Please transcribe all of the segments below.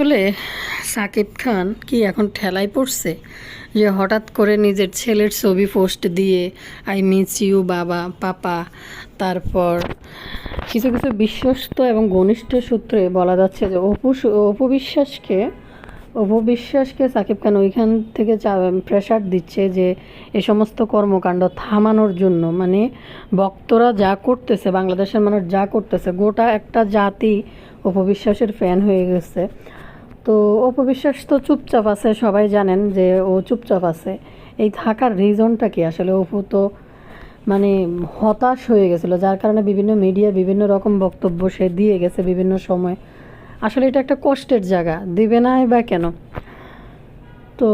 আসলে সাকিব খান কি এখন ঠেলায় পড়ছে? যে হঠাৎ করে নিজের ছেলের ছবি পোস্ট দিয়ে, আই মিস ইউ, বাবা, পাপা। তারপর কিছু কিছু বিশ্বস্ত এবং ঘনিষ্ঠ সূত্রে বলা যাচ্ছে যে অপু অপু বিশ্বাসকে অপু বিশ্বাসকে সাকিব খান ওইখান থেকে প্রেশার দিচ্ছে যে এ সমস্ত কর্মকাণ্ড থামানোর জন্য। মানে ভক্তরা যা করতেছে, বাংলাদেশের মানুষ যা করতেছে, গোটা একটা জাতি অপবিশ্বাসের ফ্যান হয়ে গেছে। তো অপবিশ্বাস তো চুপচাপ আছে, সবাই জানেন যে ও চুপচাপ আছে। এই থাকার রিজনটা কি? আসলে অপু তো মানে হতাশ হয়ে গেছিল, যার কারণে বিভিন্ন মিডিয়া বিভিন্ন রকম বক্তব্য সে দিয়ে গেছে বিভিন্ন সময়। আসলে এটা একটা কষ্টের জায়গা, দিবে না বা কেন? তো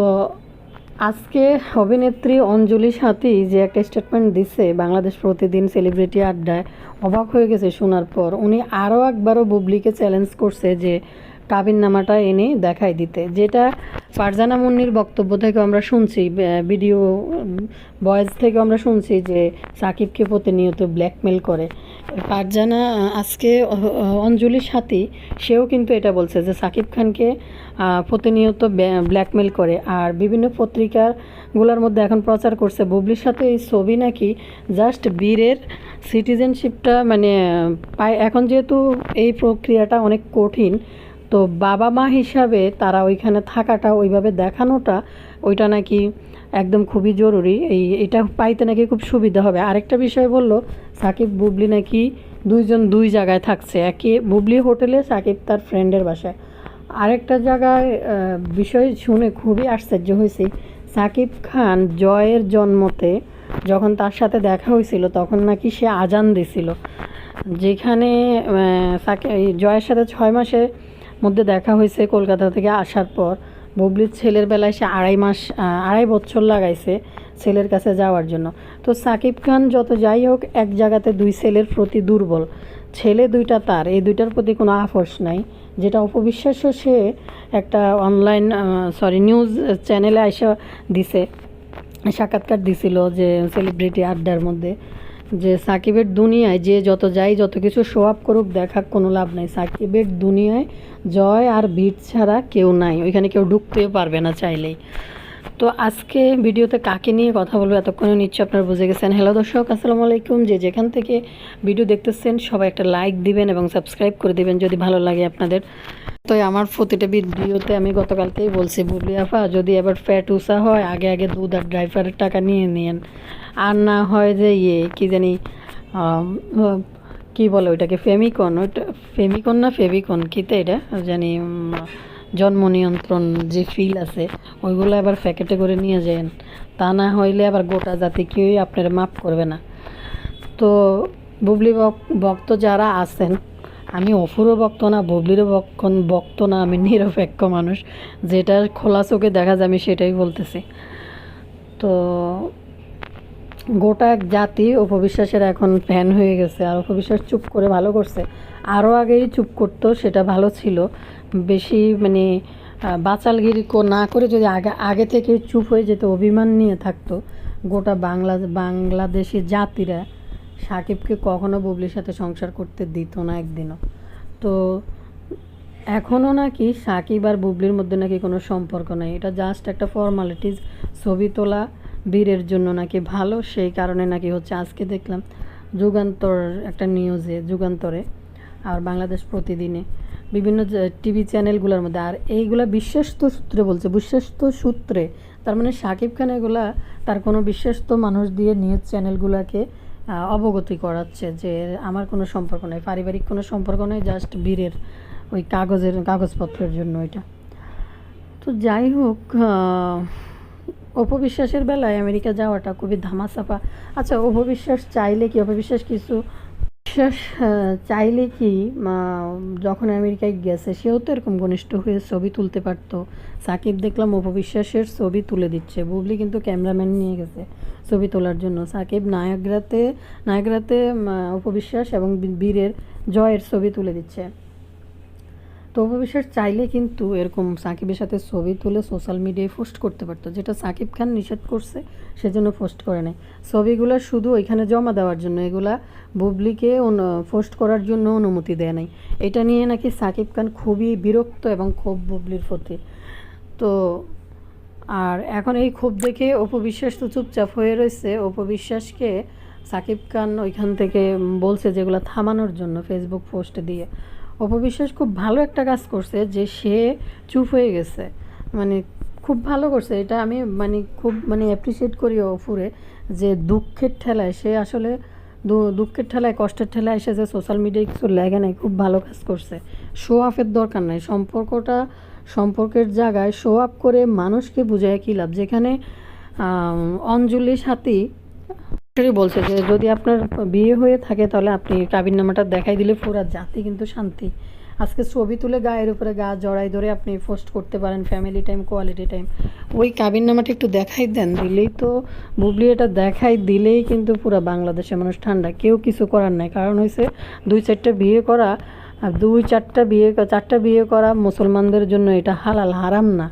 আজকে অভিনেত্রী অঞ্জলি সাথী যে একটা স্টেটমেন্ট দিছে, বাংলাদেশ প্রতিদিন সেলিব্রিটি আড্ডায়, অবাক হয়ে গেছে শোনার পর। উনি আরও একবারও বুবলিকে চ্যালেঞ্জ করছে যে কাবিন নামাটা এনে দেখাই দিতে। যেটা ফারজানা মুন্নির বক্তব্য থেকে আমরা শুনছি ভিডিও ভয়েস থেকে আমরা শুনছি যে সাকিবকে প্রতিনিয়ত ব্ল্যাকমেল করে। ফারজানা আজকে অঞ্জলির সাথী, সেও কিন্তু এটা বলছে যে সাকিব খানকে প্রতিনিয়ত ব্ল্যাকমেল করে। আর বিভিন্ন পত্রিকাগুলোর মধ্যে এখন প্রচার করছে, বুবলির সাথে এই ছবি নাকি জাস্ট বীরের সিটিজেনশিপটা মানে পায় এখন যেহেতু এই প্রক্রিয়াটা অনেক কঠিন তো বাবা মা হিসাবে তারা ওইখানে থাকাটা, ওইভাবে দেখানোটা, ওইটা নাকি একদম খুবই জরুরি। এই, এটা পাইতে নাকি খুব সুবিধা হবে। আরেকটা বিষয় বলল, সাকিব বুবলি নাকি দুইজন দুই জায়গায় থাকছে। একে বুবলি হোটেলে, সাকিব তার ফ্রেন্ডের বাসায়। আরেকটা জায়গায় বিষয় শুনে খুবই আশ্চর্য হয়েছি। সাকিব খান জয়ের জন্মতে যখন তার সাথে দেখা হয়েছিল, তখন নাকি সে আজান দিছিল যেখানে সাকিব জয়ের সাথে ছয় মাসে মধ্যে দেখা হয়েছে কলকাতা থেকে আসার পর। বুবলির ছেলের বেলায় সে আড়াই মাস আড়াই বছর লাগাইছে ছেলের কাছে যাওয়ার জন্য। তো সাকিব খান যত যাই হোক, এক জায়গাতে দুই ছেলের প্রতি দুর্বল। ছেলে দুইটা তার, এই দুইটার প্রতি কোনো আফস নাই। যেটা অপবিশ্বাসও সে একটা অনলাইন সরি নিউজ চ্যানেলে আইসা দিছে, সাক্ষাৎকার দিছিল যে সেলিব্রিটি আড্ডার মধ্যে। যে সাকিবের দুনিয়ায় যে যত যাই যত কিছু শো আপ করুক দেখা কোনো লাভ নাই। সাকিবের দুনিয়ায় জয় আর ভিড় ছাড়া কেউ নাই। ওইখানে কেউ ঢুকতেও পারবে না চাইলেই। তো আজকে ভিডিওতে কাকে নিয়ে কথা বলব? এতক্ষণে নিশ্চয় আপনারা বুঝে গেছেন। হ্যালো দর্শক, আসসালামু আলাইকুম। যে যেখান থেকে ভিডিও দেখতেছেন, সবাই একটা লাইক দিবেন এবং সাবস্ক্রাইব করে দিবেন যদি ভালো লাগে আপনাদের। তো আমার প্রতিটা ভিডিওতে আমি গতকালকেই বলছি, বুবলি আফা যদি এবার ফ্যাট উষা হয়, আগে আগে দুধ আর ড্রাইভারের টাকা নিয়ে নিন। আর না হয় যে ইয়ে কী জানি কী বলে ওইটাকে ফেমিকন ওইটা ফেমিকন না ফেভিকন কীতে এটা? জানি জন্ম নিয়ন্ত্রণ যে ফিল আছে ওইগুলো আবার প্যাকেটে করে নিয়ে যান তা না হইলে আবার গোটা জাতি কেউই আপনার মাপ করবে না। তো বুবলি ভক্ত যারা আছেন, আমি অফুরও ভক্ত না, বুবলিরও ভক্ত না, আমি নিরপেক্ষ মানুষ। যেটা খোলা চোখে দেখা যায়, আমি সেটাই বলতেছি। তো গোটা এক জাতি অপবিশ্বাসের এখন ফ্যান হয়ে গেছে, আর অপবিশ্বাস চুপ করে ভালো করছে। আরও আগেই চুপ করতো, সেটা ভালো ছিল। বেশি মানে বাচালগিরি না করে যদি আগে আগে থেকে চুপ হয়ে যেত, অভিমান নিয়ে থাকতো, গোটা বাংলা বাংলাদেশি জাতিরা সাকিবকে কখনো বুবলির সাথে সংসার করতে দিত না একদিনও। তো এখনও নাকি সাকিব আর বুবলির মধ্যে নাকি কোনো সম্পর্ক নেই। এটা জাস্ট একটা ফর্মালিটিস ছবি তোলা, বীরের জন্য নাকি ভালো, সেই কারণে নাকি হচ্ছে আজকে দেখলাম যুগান্তর একটা নিউজে যুগান্তরে, আর বাংলাদেশ প্রতিদিনে। বিভিন্ন টিভি চ্যানেলগুলোর মধ্যে। আর এইগুলা বিশ্বস্ত সূত্রে বলছে, বিশ্বস্ত সূত্রে। তার মানে সাকিব খান এগুলা তার কোনো বিশ্বস্ত মানুষ দিয়ে নিউজ চ্যানেলগুলোকে অবগতি করাচ্ছে যে আমার কোনো সম্পর্ক নেই, পারিবারিক কোনো সম্পর্ক নেই জাস্ট বীরের ওই কাগজের, কাগজপত্রের জন্য এটা। তো যাই হোক অপবিশ্বাসের বেলায় আমেরিকা যাওয়াটা খুবই ধামাচাপা। আচ্ছা অপবিশ্বাস চাইলে কি অপবিশ্বাস কিছু বিশ্বাস চাইলে কি যখন আমেরিকায় গেছে, সেও তো এরকম ঘনিষ্ঠ হয়ে ছবি তুলতে পারত। সাকিব দেখলাম অপবিশ্বাসের ছবি তুলে দিচ্ছে। বুবলি কিন্তু ক্যামেরাম্যান নিয়ে গেছে ছবি তোলার জন্য। সাকিব নায়গ্রাতে নায়গ্রাতে উপবিশ্বাস এবং বীরের জয়ের ছবি তুলে দিচ্ছে। তো অপবিশ্বাস চাইলে কিন্তু এরকম সাকিবের সাথে ছবি তুলে সোশ্যাল মিডিয়ায় পোস্ট করতে পারতো। যেটা সাকিব খান নিষেধ করছে, সেজন্য পোস্ট করে নেয় ছবিগুলো শুধু ওইখানে জমা দেওয়ার জন্য, এগুলা বুবলিকে পোস্ট করার জন্য অনুমতি দেয় নাই। এটা নিয়ে নাকি সাকিব খান খুবই বিরক্ত এবং ক্ষোভ বুবলির প্রতি। তো, আর এখন এই ক্ষোভ দেখে অপবিশ্বাস তো চুপচাপ হয়ে রয়েছে। অপবিশ্বাসকে সাকিব খান ওইখান থেকে বলছে যেগুলো থামানোর জন্য ফেসবুক পোস্ট দিয়ে। অপবিশ্বাস খুব ভালো একটা কাজ করছে যে সে চুপ হয়ে গেছে। মানে খুব ভালো করছে। এটা আমি মানে খুব মানে অ্যাপ্রিসিয়েট করি অফুরে যে দুঃখের ঠেলায় সে আসলে দুঃখের ঠেলায়, কষ্টের ঠেলায় এসে যে সোশ্যাল মিডিয়ায় কিছু লেগে নেই, খুব ভালো কাজ করছে। শো অফের দরকার নাই। সম্পর্কটা, সম্পর্কের জায়গায় শো আপ করে মানুষকে বুঝায় কী লাভ? যেখানে অঞ্জলি সাথী বলছে যে যদি আপনার বিয়ে হয়ে থাকে তাহলে আপনি কাবিন নামাটা দেখাই দিলে পুরা জাতি কিন্তু শান্তি। আজকে ছবি তুলে গায়ের উপরে গা জড়াই ধরে আপনি পোস্ট করতে পারেন ফ্যামিলি টাইম কোয়ালিটি টাইম ওই কাবিন নামাটা একটু দেখাই দেন, দিলেই তো বুবলি এটা দেখাই দিলেই কিন্তু পুরো বাংলাদেশের মানুষ ঠান্ডা। কেউ কিছু করার নাই, কারণ হয়েছে দুই চারটা বিয়ে করা, আর দুই চারটা বিয়ে চারটা বিয়ে করা মুসলমানদের জন্য এটা হালাল, হারাম না।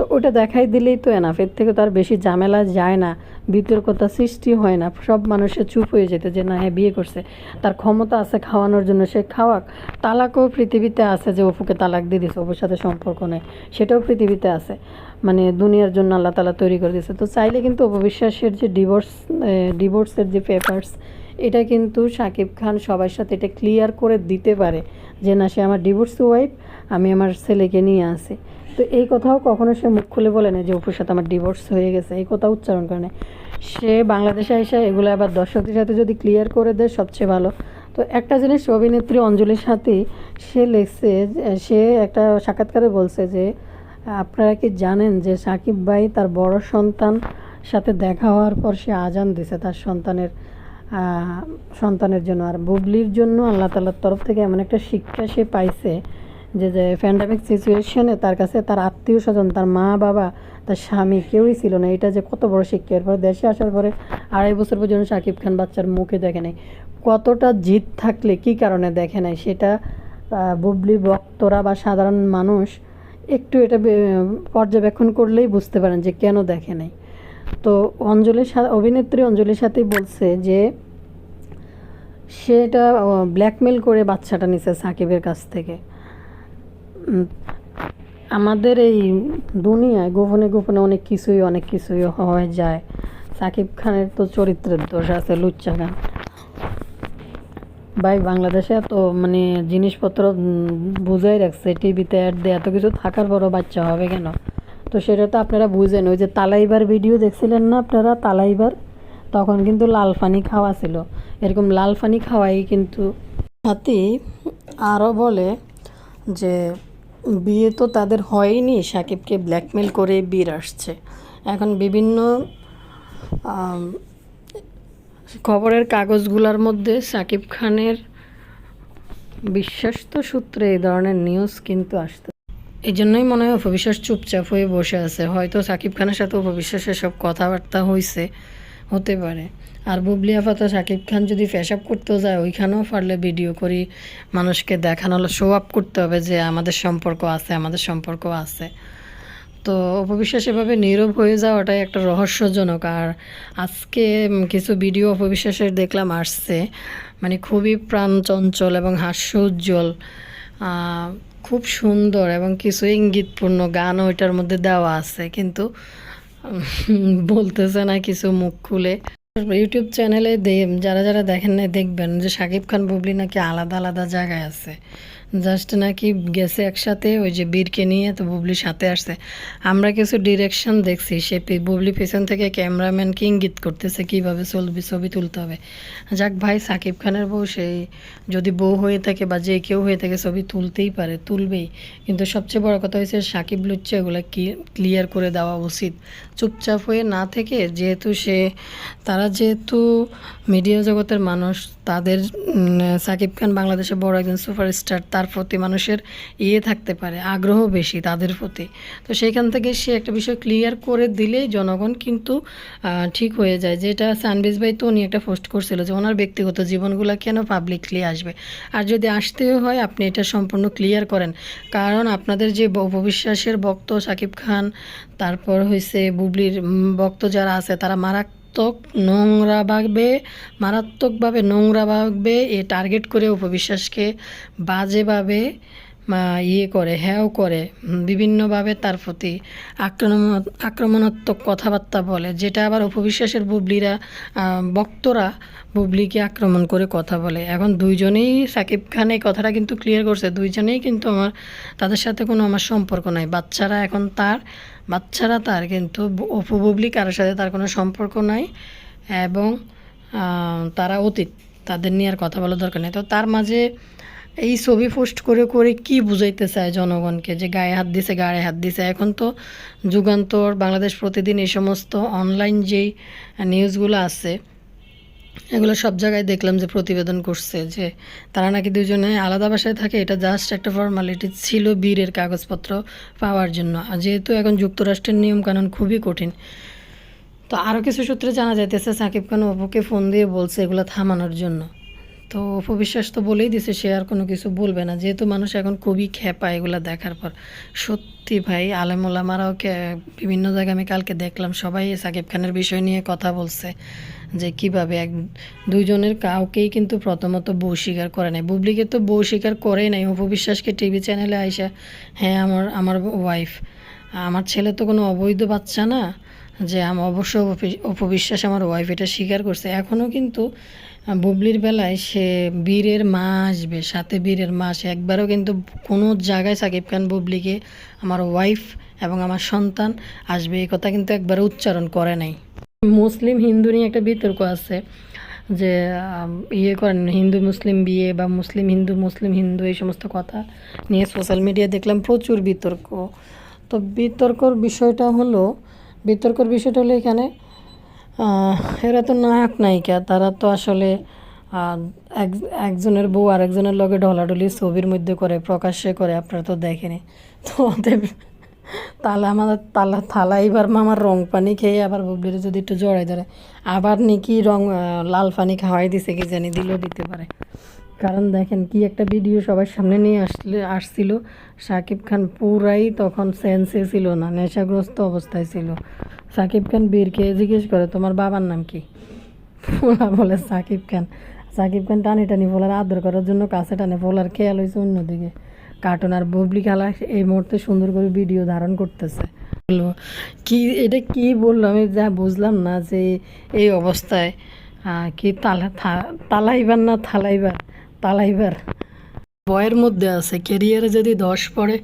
তো ওটা দেখাই দিলেই তো এনাফ এর থেকে তো আর বেশি ঝামেলা যায় না। বিতর্কতা সৃষ্টি হয় না। সব মানুষের চুপ হয়ে যেত যে, না হ্যাঁ বিয়ে করছে। তার ক্ষমতা আছে খাওয়ানোর জন্য সে খাওয়াক। তালাকও পৃথিবীতে আছে যে, অপুকে তালাক দিয়ে দিছে, অপুর সাথে সম্পর্ক নেই। সেটাও পৃথিবীতে আছে। মানে দুনিয়ার জন্য আল্লাহ তালা তৈরি করে দিয়েছে। তো চাইলে কিন্তু অপবিশ্বাসের যে ডিভোর্স ডিভোর্সের যে পেপার্স এটা কিন্তু শাকিব খান সবার সাথে এটা ক্লিয়ার করে দিতে পারে যে, না, সে আমার ডিভোর্স ওয়াইফ আমি আমার ছেলেকে নিয়ে আসি তো এই কথাও কখনো সে মুখ খুলে বলে না যে অপুর সাথে আমার ডিভোর্স হয়ে গেছে। এই কথা উচ্চারণ করে না সে বাংলাদেশে এসে এগুলো আবার দর্শকদের সাথে যদি ক্লিয়ার করে দেয়, সবচেয়ে ভালো। তো একটা জিনিস অভিনেত্রী অঞ্জলির সাথে সে লেখছে সে একটা সাক্ষাৎকারে বলছে যে, আপনারা কি জানেন যে সাকিব ভাই তার বড় সন্তান সাথে দেখা হওয়ার পর সে আজান দিছে তার সন্তানের সন্তানের জন্য? আর বুবলির জন্য আল্লাহ তালার তরফ থেকে এমন একটা শিক্ষা সে পাইছে যে যে প্যান্ডামিক সিচুয়েশনে তার কাছে তার আত্মীয় স্বজন, তার মা, বাবা, তার স্বামী কেউই ছিল না। এটা যে কত বড় শিক্ষা। এরপর দেশে আসার পরে আড়াই বছর পর্যন্ত শাকিব খান বাচ্চার মুখে দেখে নাই। কতটা জিদ থাকলে কি কারণে দেখে নাই সেটা বুবলি ভক্তরা বা সাধারণ মানুষ একটু এটা পর্যবেক্ষণ করলেই বুঝতে পারেন যে কেন দেখে নাই। তো অঞ্জলির সাথে অভিনেত্রী অঞ্জলির সাথেই বলছে যে সেটা ব্ল্যাকমেল করে বাচ্চাটা নিছে সাকিবের কাছ থেকে। আমাদের এই দুনিয়ায় গোপনে গোপনে অনেক কিছুই অনেক কিছুই হয়ে যায়। সাকিব খানের তো চরিত্রের দোষ আছে, লুচ্চা গান। ভাই, বাংলাদেশে এত মানে জিনিসপত্র বুঝাই রাখছে, টিভিতে অ্যাড দিয়ে এত কিছু থাকার পরও বাচ্চা হবে কেন? তো সেটা তো আপনারা বুঝেন, ওই যে তালাইবার ভিডিও দেখছিলেন না আপনারা? তালাইবার? তখন কিন্তু লাল পানি খাওয়া ছিল। এরকম লাল পানি খাওয়াই কিন্তু সাথে আরও বলে যে বিয়ে তো তাদের হয়নি, সাকিবকে ব্ল্যাকমেল করে বিয়ের আসছে। এখন বিভিন্ন খবরের কাগজগুলোর মধ্যে সাকিব খানের বিশ্বাস্ত সূত্রে এই ধরনের নিউজ কিন্তু আসতো এই জন্যই মনে হয় অপবিশ্বাস চুপচাপ হয়ে বসে আছে। হয়তো সাকিব খানের সাথে অপবিশ্বাসের সব কথাবার্তা হয়েছে হতে পারে। আর বুবলি আফা তো সাকিব খান যদি ফ্যাশআপ করতেও যায়, ওইখানেও পারলে ভিডিও করি, মানুষকে দেখানো শো আপ করতে হবে যে আমাদের সম্পর্ক আছে, আমাদের সম্পর্ক আছে। তো অপবিশ্বাস এভাবে নীরব হয়ে যাওয়াটাই একটা রহস্যজনক। আর আজকে কিছু ভিডিও অপবিশ্বাসের দেখলাম আসছে মানে খুবই প্রাণচঞ্চল এবং হাস্য উজ্জ্বল। খুব সুন্দর এবং কিছু ইঙ্গিতপূর্ণ গানও এটার মধ্যে দেওয়া আছে। কিন্তু বলতেছে না কিছু মুখ খুলে। ইউটিউব চ্যানেলে যারা যারা দেখেন না দেখবেন যে সাকিব খান, বুবলি নাকি আলাদা আলাদা জায়গায় আছে। জাস্ট নাকি গেছে একসাথে, ওই যে বীরকে নিয়ে তো বুবলির সাথে আসছে। আমরা কিছু ডিরেকশন দেখছি, সে বুবলি পেছন থেকে ক্যামেরাম্যানকে ইঙ্গিত করতেছে কীভাবে ছবি ছবি তুলতে হবে। যাক ভাই, সাকিব খানের বউ সেই যদি বউ হয়ে থাকে বা যে কেউ হয়ে থাকে, ছবি তুলতেই পারে, তুলবেই। কিন্তু সবচেয়ে বড় কথা হয়েছে, সাকিব লুচ্ছে এগুলো কি ক্লিয়ার করে দেওয়া উচিত। চুপচাপ হয়ে না থেকে, যেহেতু সে, তারা যেহেতু মিডিয়া জগতের মানুষ, তাদের সাকিব খান বাংলাদেশের বড় একজন সুপারস্টার তার প্রতি মানুষের ইয়ে থাকতে পারে, আগ্রহ বেশি তাদের প্রতি। তো সেইখান থেকে সে একটা বিষয় ক্লিয়ার করে দিলেই জনগণ কিন্তু ঠিক হয়ে যায়। যেটা সানবিজ ভাই তো উনি একটা পোস্ট করছিল যে ওনার ব্যক্তিগত জীবনগুলো কেন পাবলিকলি আসবে? আর যদি আসতেও হয়, আপনি এটা সম্পূর্ণ ক্লিয়ার করেন। কারণ আপনাদের যে উপবিশ্বাসের ভক্ত সাকিব খান, তারপর হয়েছে বুবলির ভক্ত যারা আছে, তারা মারাত্মক নোংরা বাগবে মারাত্মকভাবে নোংরা বাগবে এ টার্গেট করে উপবিশ্বাসকে বাজেভাবে ইয়ে করে হ্যাও করে বিভিন্নভাবে তার প্রতি আক্রমণ, আক্রমণাত্মক কথাবার্তা বলে, যেটা আবার উপবিশ্বাসের বুবলিরা বক্তরা বুবলিকে আক্রমণ করে কথা বলে। এখন দুইজনেই সাকিব খান এই কথাটা কিন্তু ক্লিয়ার করছে, দুইজনেই কিন্তু আমার, তাদের সাথে কোনো আমার সম্পর্ক নাই। বাচ্চারা এখন তার, বাচ্চারা তার কিন্তু অপু বুবলি কারোর সাথে তার কোনো সম্পর্ক নাই এবং তারা অতীত, তাদের নিয়ে আর কথা বলার দরকার নেই। তো তার মাঝে এই ছবি পোস্ট করে করে কি বুঝাইতে চায় জনগণকে যে গায়ে হাত দিছে, গায়ে হাত দিছে? এখন তো যুগান্তর, বাংলাদেশ প্রতিদিন এই সমস্ত অনলাইন যেই নিউজগুলো আছে, এগুলো সব জায়গায় দেখলাম যে প্রতিবেদন করছে যে তারা নাকি দুজনে আলাদা বাসায় থাকে। এটা জাস্ট একটা ফর্মালিটি ছিল বীরের কাগজপত্র পাওয়ার জন্য। আর যেহেতু এখন যুক্তরাষ্ট্রের নিয়মকানুন খুবই কঠিন, তো আরও কিছু সূত্রে জানা যাইতেছে সাকিব খান অপুকে ফোন দিয়ে বলছে এগুলো থামানোর জন্য। তো অপু বিশ্বাস তো বলেই দিছে, সে আর কোনো কিছু বলবে না। যেহেতু মানুষ এখন খুবই খেপা এগুলো দেখার পর। সত্যি ভাই, আলেমুলামারাও বিভিন্ন জায়গায় আমি কালকে দেখলাম, সবাই সাকিব খানের বিষয় নিয়ে কথা বলছে, যে কীভাবে এক, দুইজনের কাউকেই কিন্তু প্রথমত বউ স্বীকার করে নাই। বুবলিকে তো বউ স্বীকার করেই নাই। অপু বিশ্বাসকে টিভি চ্যানেলে আইসা হ্যাঁ আমার আমার ওয়াইফ আমার ছেলে তো কোনো অবৈধ বাচ্চা না যে আমি, অবশ্য অপি- অপবিশ্বাস আমার ওয়াইফ এটা স্বীকার করছে। এখনও কিন্তু বুবলির বেলায় সে বীরের মা আসবে, সাথে বীরের মা, সে একবারও কিন্তু কোনো জায়গায় সাকিব খান, বুবলিকে আমার ওয়াইফ এবং আমার সন্তান আসবে, এই কথা কিন্তু একবারও উচ্চারণ করে নাই। মুসলিম হিন্দু নিয়ে একটা বিতর্ক আছে যে ইয়ে করেন, হিন্দু মুসলিম বিয়ে বা মুসলিম হিন্দু মুসলিম হিন্দু, এই সমস্ত কথা নিয়ে সোশ্যাল মিডিয়ায় দেখলাম প্রচুর বিতর্ক। তো বিতর্কর বিষয়টা হলো বিতর্কর বিষয়টা হলো এখানে এরা তো নায়ক নায়িকা, তারা তো আসলে এক, একজনের বউ আরেকজনের লগে ঢলাঢলি ছবির মধ্যে করে, প্রকাশ্যে করে, আপনারা তো দেখেনি। তো ওদের তাহলে আমাদের তালা, থালা এবার মামার রং পানি খেয়ে আবার বুবলির যদি একটু জড়াই ধরে। আবার নাকি রং লাল পানি খাওয়াই দিছে, কি জানি দিলেও দিতে পারে। কারণ দেখেন কি একটা ভিডিও সবার সামনে নিয়ে আসলে, আসছিল। সাকিব খান পুরাই তখন সেন্সে ছিল না, নেশাগ্রস্ত অবস্থায় ছিল। সাকিব খান বীরকে জিজ্ঞেস করে, তোমার বাবার নাম কি? ওরা বলে, সাকিব খান। সাকিব খান টানি টানি ফোলার আদর করার জন্য কাছে টানে ফোলার খেয়াল হয়েছে অন্যদিকে। কার্টুন আর বুবলি খেলা এই মুহূর্তে সুন্দর করে ভিডিও ধারণ করতেছে। বলব কি, এটা কি বলল? আমি যা বুঝলাম না যে এই অবস্থায় কি তালা, থা- তালাইবার না থালাইবার? তালাইবার বয়ের মধ্যে আছে কেরিয়ারে যদি দশ পড়ে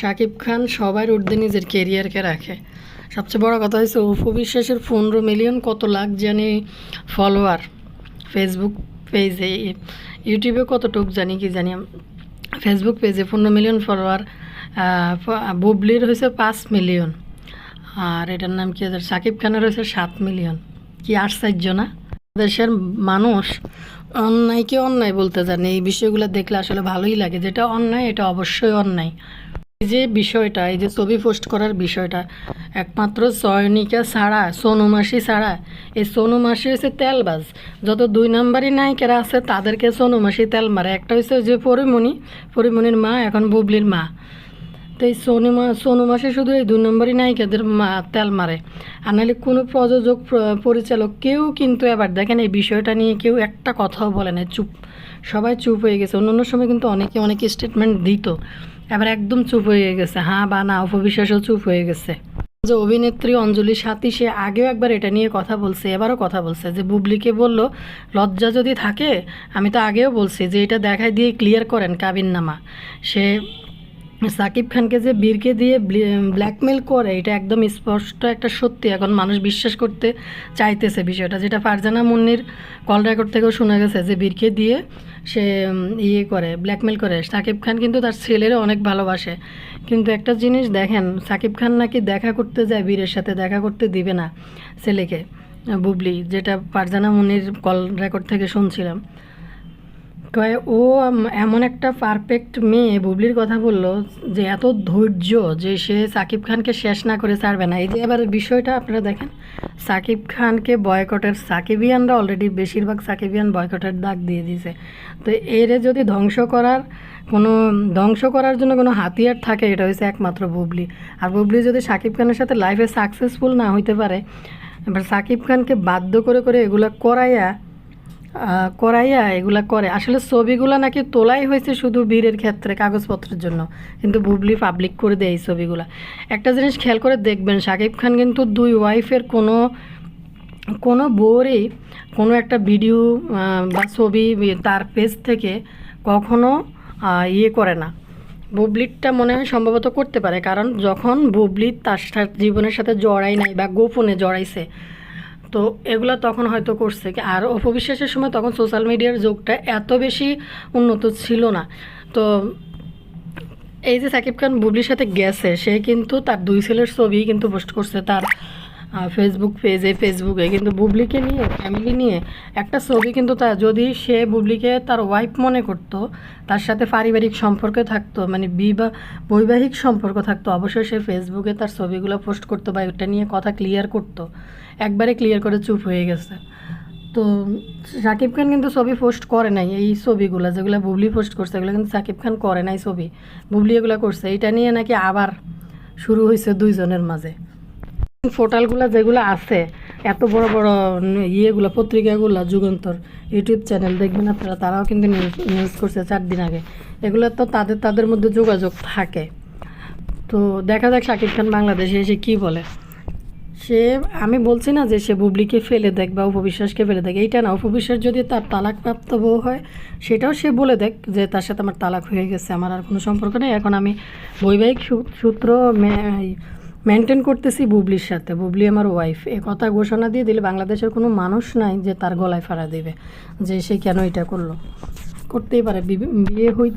শাকিব খান সবার ঊর্ধ্বে নিজের কেরিয়ারকে রাখে। সবচেয়ে বড় কথা হচ্ছে উপবিশ্বাসের পনেরো মিলিয়ন কত লাখ জানি ফলোয়ার ফেসবুক পেজে ইউটিউবে কতটুক জানি কি জানি ফেসবুক পেজে পনেরো মিলিয়ন ফলোয়ার বুবলির হয়েছে পাঁচ মিলিয়ন আর এটার নাম কি, সাকিব খানের হয়েছে সাত মিলিয়ন কি আশ্চর্য না? দেশের মানুষ অন্যায়কে অন্যায় বলতে জানে। এই বিষয়গুলো দেখলে আসলে ভালোই লাগে। যেটা অন্যায়, এটা অবশ্যই অন্যায়। এই যে বিষয়টা, এই যে ছবি পোস্ট করার বিষয়টা, একমাত্র সয়নিকা ছাড়া, সোনু মাসি ছাড়া, এই সোনু মাসি হচ্ছে তেলবাজ। যত দুই নাম্বারই নায়িকারা আছে, তাদেরকে সোনু মাসি তেল মারে। একটা হচ্ছে যে পরিমণি, পরিমণির মা, এখন বুবলির মা। তো এই সোনু সোনু মাসে শুধু এই দুই নম্বরই নায়িকাদের তেল মারে। আর নাহলে কোনো প্রযোজক পরিচালক কেউ কিন্তু এবার দেখেন এই বিষয়টা নিয়ে কেউ একটা কথাও বলে না, চুপ। সবাই চুপ হয়ে গেছে। অন্য অন্য সময় কিন্তু অনেকে অনেক স্টেটমেন্ট দিত। এবার একদম চুপ হয়ে গেছে। হ্যাঁ বা, না, অপবিশ্বাসও চুপ হয়ে গেছে। যে অভিনেত্রী অঞ্জলি সাথী, সে আগেও একবার এটা নিয়ে কথা বলছে, এবারও কথা বলছে। যে বুবলিকে বলল, লজ্জা যদি থাকে, আমি তো আগেও বলছি যে এটা দেখায় দিয়ে ক্লিয়ার করেন কাবিন নামা। সে সাকিব খানকে যে বীরকে দিয়ে ব্ল্যাকমেল করে, এটা একদম স্পষ্ট একটা সত্যি। এখন মানুষ বিশ্বাস করতে চাইতেছে বিষয়টা। যেটা ফারজানা মুন্নির কল রেকর্ড থেকেও শোনা গেছে যে বীরকে দিয়ে সে ইয়ে করে, ব্ল্যাকমেল করে। সাকিব খান কিন্তু তার ছেলেরও অনেক ভালোবাসে। কিন্তু একটা জিনিস দেখেন, সাকিব খান নাকি দেখা করতে যায় বীরের সাথে, দেখা করতে দিবে না ছেলেকে, বুবলি, যেটা ফারজানা মুন্নির কল রেকর্ড থেকে শুনছিলাম। কয় ও এমন একটা পারফেক্ট মেয়ে, বুবলির কথা বলল, যে এত ধৈর্য, যে সে সাকিব খানকে শেষ না করে ছাড়বে না। এই যে এবার বিষয়টা আপনারা দেখেন, সাকিব খানকে বয়কটের সাকিবিয়ানরা অলরেডি বেশিরভাগ সাকিবিয়ান বয়কটের দাগ দিয়ে দিয়েছে। তো এরে যদি ধ্বংস করার কোনো, ধ্বংস করার জন্য কোনো হাতিয়ার থাকে, এটা হয়েছে একমাত্র বুবলি। আর বুবলি যদি সাকিব খানের সাথে লাইফে সাকসেসফুল না হইতে পারে, এবার সাকিব খানকে বাধ্য করে করে এগুলো করাইয়া করাইয়া এগুলা করে। আসলে ছবিগুলো নাকি তোলাই হয়েছে শুধু বীরের ক্ষেত্রে, কাগজপত্রের জন্য। কিন্তু বুবলি পাবলিক করে দেয় এই ছবিগুলা। একটা জিনিস খেয়াল করে দেখবেন, শাকিব খান কিন্তু দুই ওয়াইফের কোনো কোনো বউরই কোনো একটা ভিডিও বা ছবি তার পেজ থেকে কখনো ইয়ে করে না। বুবলিরটা মনে হয় সম্ভবত করতে পারে। কারণ যখন বুবলি তার জীবনের সাথে জড়াই নাই বা গোপনে জড়াইছে তো এগুলা তখন হয়তো করছে। আর অপবিশ্বাসের সময় তখন সোশ্যাল মিডিয়ার যুগটা এত বেশি উন্নত ছিল না। তো এই যে সাকিব খান বুবলির সাথে গেছে, সে কিন্তু তার দুই ছেলের ছবি কিন্তু পোস্ট করছে। তার ফেসবুক পেজে ফেসবুকে কিন্তু বুবলিকে নিয়ে ফ্যামিলি নিয়ে একটা ছবি কিন্তু তা, যদি সে বুবলিকে তার ওয়াইফ মনে করতো, তার সাথে পারিবারিক সম্পর্কে থাকতো মানে বিবাহ, বৈবাহিক সম্পর্ক থাকতো, অবশ্যই সে ফেসবুকে তার ছবিগুলো পোস্ট করতো বা ওটা নিয়ে কথা ক্লিয়ার করতো। একবারে ক্লিয়ার করে চুপ হয়ে গেছে। তো সাকিব খান কিন্তু ছবি পোস্ট করে নাই, এই ছবিগুলো যেগুলো বুবলি পোস্ট করছে, এগুলো কিন্তু সাকিব খান করে নাই ছবি। বুবলি এগুলো করছে, এটা নিয়ে নাকি আবার শুরু হয়েছে দুইজনের মাঝে। পোর্টালগুলো যেগুলো আছে, এত বড় বড় ইয়েগুলো, পত্রিকাগুলো, যুগান্তর, ইউটিউব চ্যানেল দেখবেন আপনারা, তারাও কিন্তু নিউজ নিউজ করছে চার দিন আগে। এগুলো তো তাদের তাদের মধ্যে যোগাযোগ থাকে। তো দেখা যাক শাকিব খান বাংলাদেশে এসে কি বলে। সে, আমি বলছি না যে সে বুবলিকে ফেলে দেখ বা উপবিশ্বাসকে ফেলে দেখ, এইটা না। উপবিশ্বাস যদি তার তালাকপ্রাপ্ত বউ হয়, সেটাও সে বলে দেখ যে তার সাথে আমার তালাক হয়ে গেছে, আমার আর কোনো সম্পর্ক নেই। এখন আমি বৈবাহিক সূত্র মেনটেন করতেছি বুবলির সাথে। বুবলি আমার ওয়াইফ এ কথা ঘোষণা দিয়ে দিলে বাংলাদেশের কোনো মানুষ নাই যে তার গলায় ফাড়া দেবে, যে সে কেন এটা করল। করতেই পারে। বিয়ে হই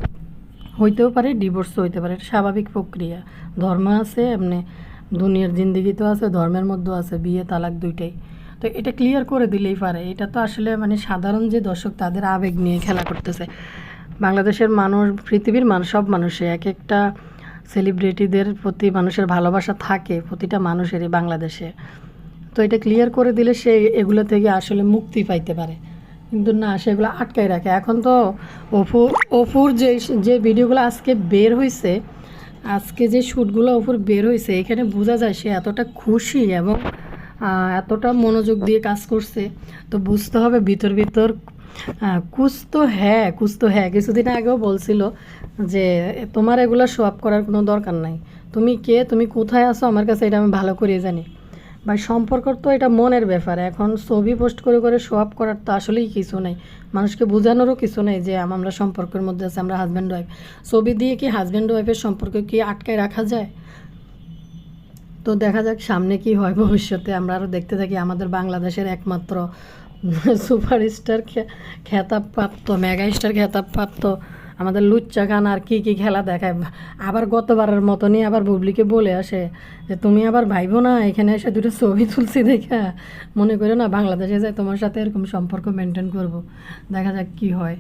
হইতেও পারে ডিভোর্সও হইতে পারে। স্বাভাবিক প্রক্রিয়া। ধর্ম আছে, এমনি দুনিয়ার জিন্দিগিতেও আছে, ধর্মের মধ্যেও আছে, বিয়ে, তালাক দুইটাই। তো এটা ক্লিয়ার করে দিলেই পারে। এটা তো আসলে মানে সাধারণ যে দর্শক, তাদের আবেগ নিয়ে খেলা করতেছে। বাংলাদেশের মানুষ, পৃথিবীর মানুষ সব মানুষে এক একটা সেলিব্রিটিদের প্রতি মানুষের ভালোবাসা থাকে, প্রতিটা মানুষেরই বাংলাদেশে। তো এটা ক্লিয়ার করে দিলে সে এগুলো থেকে আসলে মুক্তি পাইতে পারে। কিন্তু না, সেগুলো আটকাই রাখে। এখন তো অপুর অপুর যে যে ভিডিওগুলো আজকে বের হয়েছে আজকে যে শ্যুটগুলো ওপর বের হয়েছে, এখানে বোঝা যায় সে এতটা খুশি এবং এতটা মনোযোগ দিয়ে কাজ করছে। তো বুঝতে হবে ভিতর ভিতর কুচ তো হ্যাঁ কুচ তো হ্যাঁ। কিছুদিন আগেও বলছিল যে, তোমার এগুলো সোয়াপ করার কোনো দরকার নাই। তুমি কে? তুমি কোথায় আসো আমার কাছে এটা আমি ভালো করে জানি। বা সম্পর্ক তো এটা মনের ব্যাপার। এখন ছবি পোস্ট করে করে শো আপ করার তো আসলেই কিছু নেই। মানুষকে বোঝানোরও কিছু নেই যে আমরা সম্পর্কের মধ্যে আছি, আমরা হাজব্যান্ড ওয়াইফ ছবি দিয়ে কি হাজব্যান্ড ওয়াইফের সম্পর্ক কি আটকায় রাখা যায়? তো দেখা যাক সামনে কি হয় ভবিষ্যতে। আমরা আরও দেখতে থাকি, আমাদের বাংলাদেশের একমাত্র সুপারস্টার খেতাবপ্রাপ্ত মেগা স্টার খেতাবপ্রাপ্ত আমাদের লুচ্চা খান আর কী কী খেলা দেখায়। আবার গতবারের মতনই আবার বুবলিকে বলে আসে যে, তুমি আবার ভাইবো না? এখানে এসে দুটো ছবি তুলছি দেখা। মনে করো না, বাংলাদেশে যায় তোমার সাথে এরকম সম্পর্ক মেনটেন করব। দেখা যাক কি হয়।